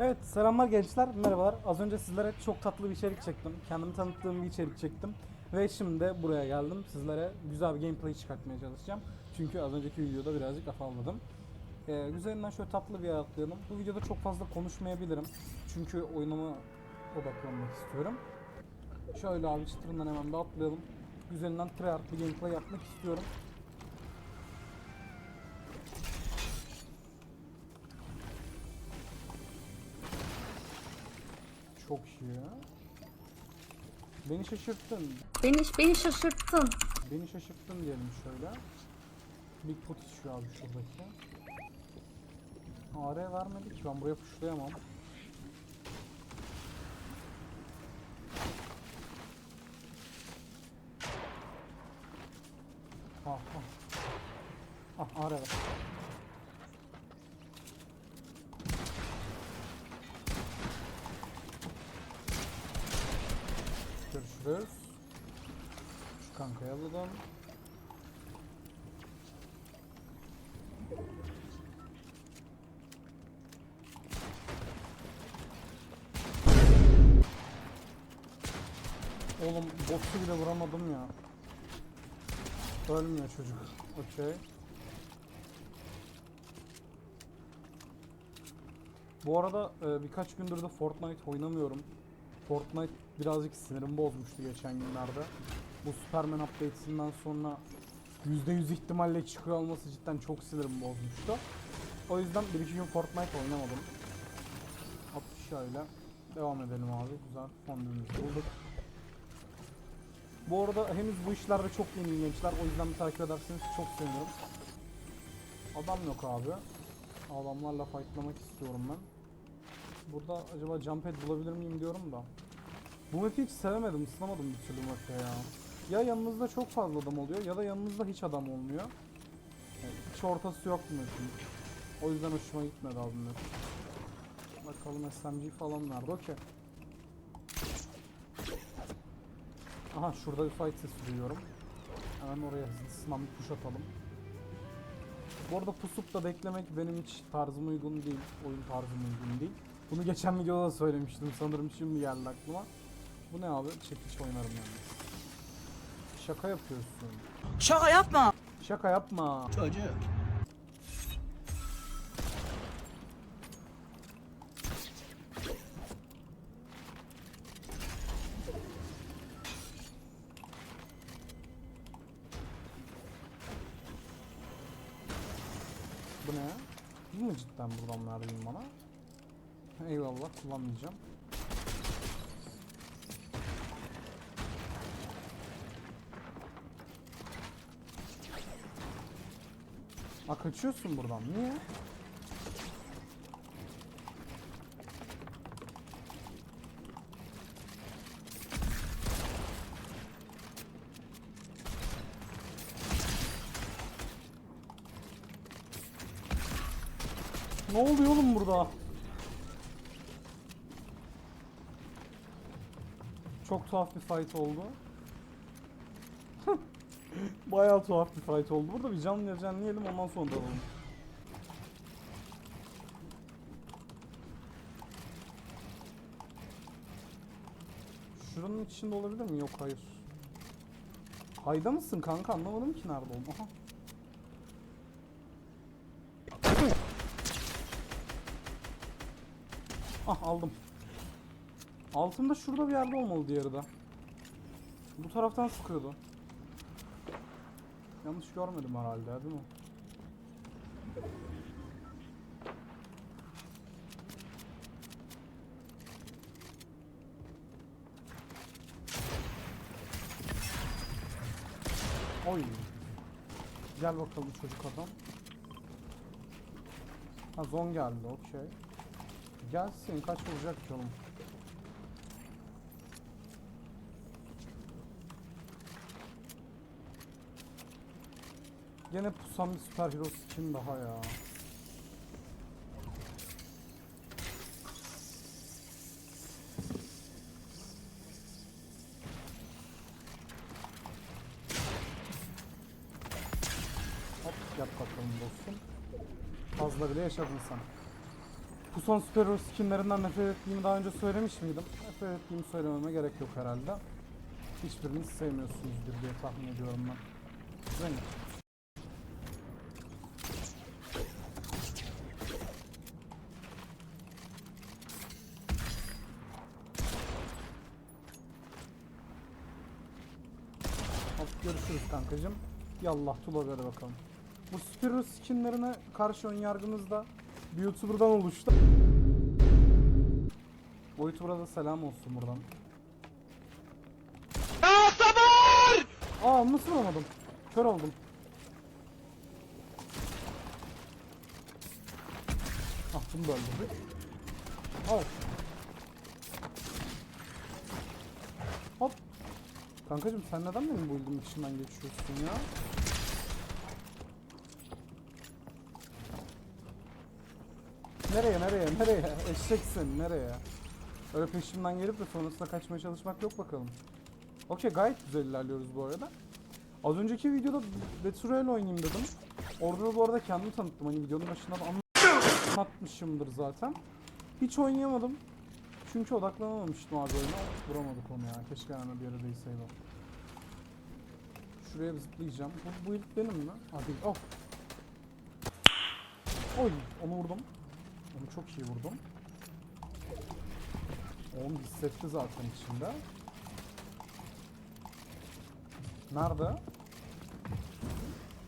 Evet selamlar gençler. Merhabalar. Az önce sizlere çok tatlı bir içerik çektim. Kendimi tanıttığım bir içerik çektim. Ve şimdi de buraya geldim. Sizlere güzel bir gameplay çıkartmaya çalışacağım. Çünkü az önceki videoda birazcık afalladım ee, Güzelinden şöyle tatlı bir atlayalım. Bu videoda çok fazla konuşmayabilirim. Çünkü oyunuma odaklanmak istiyorum. Şöyle abi çıtırından hemen bir atlayalım. Güzelinden tryhard bir gameplay yapmak istiyorum Çok iyi ya. Beni şaşırttın. Beni, beni şaşırttın. Beni şaşırttın diyelim şöyle. Big pot şu abi şuradaki. AR vermedi ki ben buraya pushlayamam. Ah ah. Ah AR ver. Görüşürüz. Şu kankayı alalım. Oğlum boss'u bile vuramadım ya. Ölmüyor çocuk. Okey. Bu arada e, birkaç gündür de Fortnite oynamıyorum. Fortnite birazcık sinirimi bozmuştu geçen günlerde. Bu Superman update'inden sonra %100 ihtimalle çıkıyor olması cidden çok sinirimi bozmuştu. O yüzden bir iki gün Fortnite oynamadım. 60 şöyle. Devam edelim abi. Güzel fondumuzu bulduk. Bu arada henüz bu işlerde çok yeniyim gençler. O yüzden bir takip ederseniz çok sevinirim. Adam yok abi. Adamlarla fightlamak istiyorum ben. Burada acaba jump pad bulabilir miyim diyorum da. Bu map'i hiç sevemedim, ısınamadım bir türlü map'e ya. Ya yanınızda çok fazla adam oluyor ya da yanınızda hiç adam olmuyor. Yani hiç ortası yok bu map'in. O yüzden hoşuma gitmedi abi map. Bakalım SMG falan nerede? Okey. Aha şurada bir fight sesi duyuyorum. Hemen oraya hızlısından bir push atalım. Bu arada pusup da beklemek benim hiç tarzıma uygun değil. Oyun tarzıma uygun değil. Bunu geçen videoda da söylemiştim sanırım şimdi geldi aklıma. Bu ne abi? Çekiç oynarım yani. Şaka yapıyorsun. Şaka yapma. Şaka yapma. Çocuğu. Bu ne? Bu mu cidden buradan verdiğin bana? Eyvallah kullanmayacağım. Aa kaçıyorsun buradan. Niye? Ne oluyor oğlum burada? Çok tuhaf bir fight oldu. Bayağı tuhaf bir fight oldu. Burada bir canlı canlayalım ondan sonra dalalım. Şuranın içinde olabilir mi? Yok hayır. Hayda mısın kanka? Anlamadım ki nerede oldum. Aha. Ah aldım. Altında şurada bir yerde olmalı diğeri de. Bu taraftan sıkıyordu. Yanlış görmedim herhalde değil mi? Oy. Gel bakalım çocuk adam. Ha zon geldi okey. Gelsin kaç olacak ki Gene pusan bir süper hero skin daha ya. Hop yap bakalım dostum. Fazla bile yaşadın sen. Bu son Superior skinlerinden nefret ettiğimi daha önce söylemiş miydim? Nefret ettiğimi söylememe gerek yok herhalde. Hiçbirini sevmiyorsunuzdur diye tahmin ediyorum ben. Renk. Hop görüşürüz kankacım. Yallah tula ver bakalım. Bu Superior skinlerine karşı ön yargınız da bir YouTuber'dan oluştu. O YouTuber'a da selam olsun buradan. Aa nasıl olamadım? Kör oldum. Ah bunu da öldürdük. Al. Kankacım sen neden benim bu ilgimin içinden geçiyorsun ya? Nereye nereye nereye? Eşeksin nereye? Öyle peşimden gelip de sonrasında kaçmaya çalışmak yok bakalım. Okey gayet güzel ilerliyoruz bu arada. Az önceki videoda Betrayal oynayayım dedim. Orada da bu arada kendimi tanıttım. Hani videonun başında da anlatmışımdır zaten. Hiç oynayamadım. Çünkü odaklanamamıştım abi oyuna. Vuramadık onu ya. Keşke yani bir yere değseydi. Şuraya bir zıplayacağım. Bu, bu ilk benim mi? Hadi. Oh. Oy. Onu vurdum. Onu çok iyi vurdum. Onu hissetti zaten içinde. Nerede?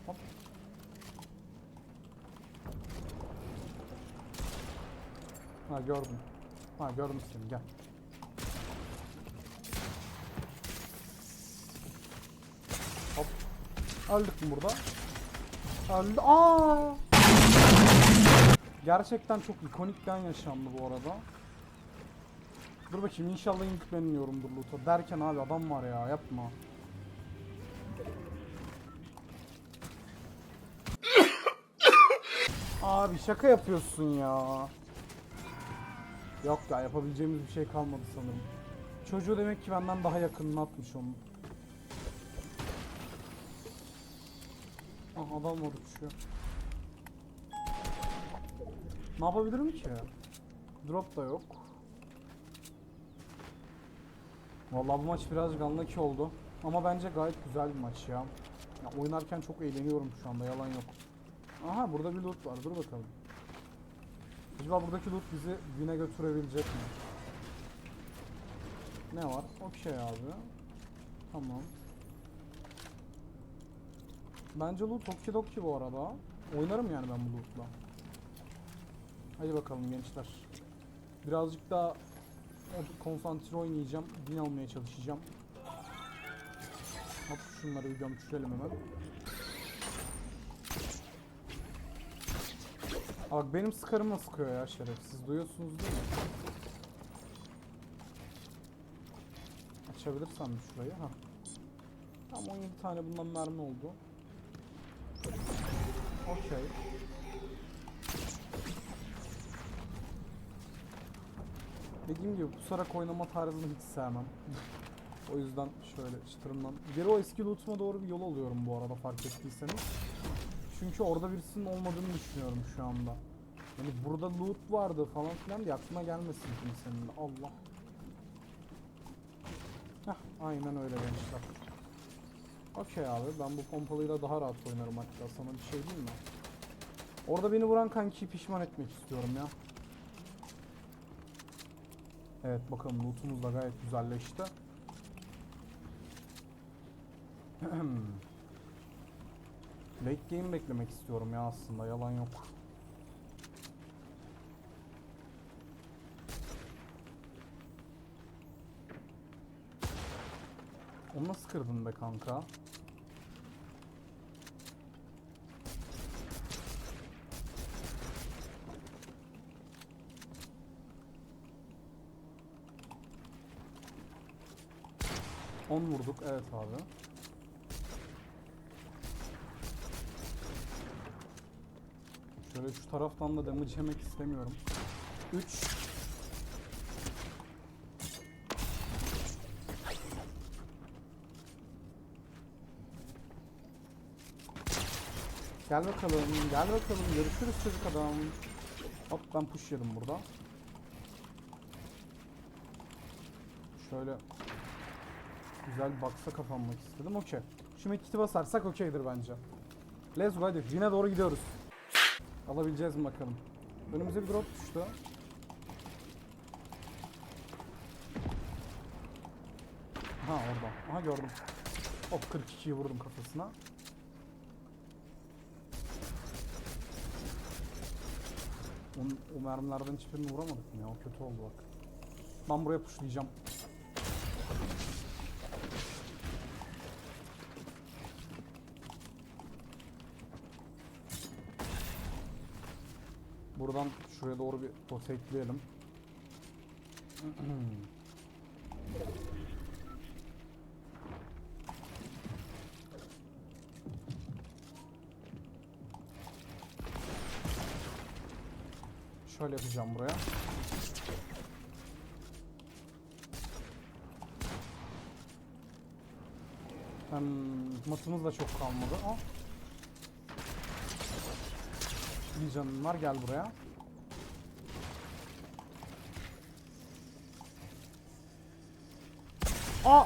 Hop. Ha gördüm. Ha gördüm seni gel. Hop. Öldük mü burada? Öldü. Aa! Gerçekten çok ikonik bir an yaşandı bu arada. Dur bakayım inşallah iniyorumdur loot'a. Derken abi adam var ya yapma. Abi şaka yapıyorsun ya. Yok ya yapabileceğimiz bir şey kalmadı sanırım. Çocuğu demek ki benden daha yakınına atmış onu. Ah adam var uçuyor. Ne yapabilirim ki? Drop da yok. Vallahi bu maç biraz ganlaki oldu. Ama bence gayet güzel bir maç ya. ya. Oynarken çok eğleniyorum şu anda yalan yok. Aha burada bir loot var dur bakalım. Acaba buradaki loot bizi güne götürebilecek mi? Ne var? Okey abi. Tamam. Bence loot okidoki bu arada. Oynarım yani ben bu lootla. Hadi bakalım gençler. Birazcık daha konsantre oynayacağım. Bin almaya çalışacağım. Hop şunları bir gömçürelim hemen. Bak benim sıkarımla sıkıyor ya şerefsiz. Duyuyorsunuz değil mi? Açabilirsem şurayı. Ha. Tam 17 tane bundan mermi oldu. Okey. Dediğim gibi pusarak oynama tarzını hiç sevmem. o yüzden şöyle çıtırımdan. Geri o eski lootuma doğru bir yol alıyorum bu arada fark ettiyseniz. Çünkü orada birisinin olmadığını düşünüyorum şu anda. Yani burada loot vardı falan filan diye aklına gelmesin kimsenin. de. Allah. Heh, aynen öyle gençler. Okey abi ben bu pompalıyla daha rahat oynarım hatta sana bir şey diyeyim mi? Orada beni vuran kankiyi pişman etmek istiyorum ya. Evet bakalım lootumuz da gayet güzelleşti. Late game beklemek istiyorum ya aslında yalan yok. Onu nasıl kırdın be kanka? On vurduk evet abi. Şöyle şu taraftan da damage yemek istemiyorum. 3 Gel bakalım, gel bakalım. Görüşürüz çocuk adam. Hop ben push yedim burada. Şöyle güzel box'a kapanmak istedim. Okey. Şu medkit'i basarsak okeydir bence. Let's go hadi. Yine doğru gidiyoruz. Alabileceğiz mi bakalım. Önümüze bir drop düştü. Ha orada. Aha gördüm. Hop 42'yi vurdum kafasına. Onun, o mermilerden hiçbirini vuramadık mı ya? O kötü oldu bak. Ben buraya pushlayacağım. Buradan şuraya doğru bir rotate'leyelim. Şöyle yapacağım buraya. Hem matımız da çok kalmadı. Aa. Bir canım var gel buraya. Aa!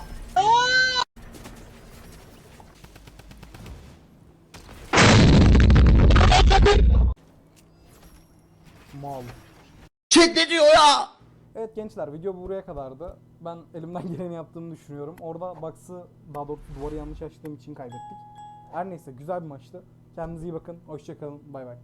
Mal. Chat ne diyor ya? Evet gençler video buraya kadardı. Ben elimden geleni yaptığımı düşünüyorum. Orada box'ı daha doğrusu duvarı yanlış açtığım için kaybettik. Her neyse güzel bir maçtı. Kendinize iyi bakın. Hoşçakalın. Bay bay.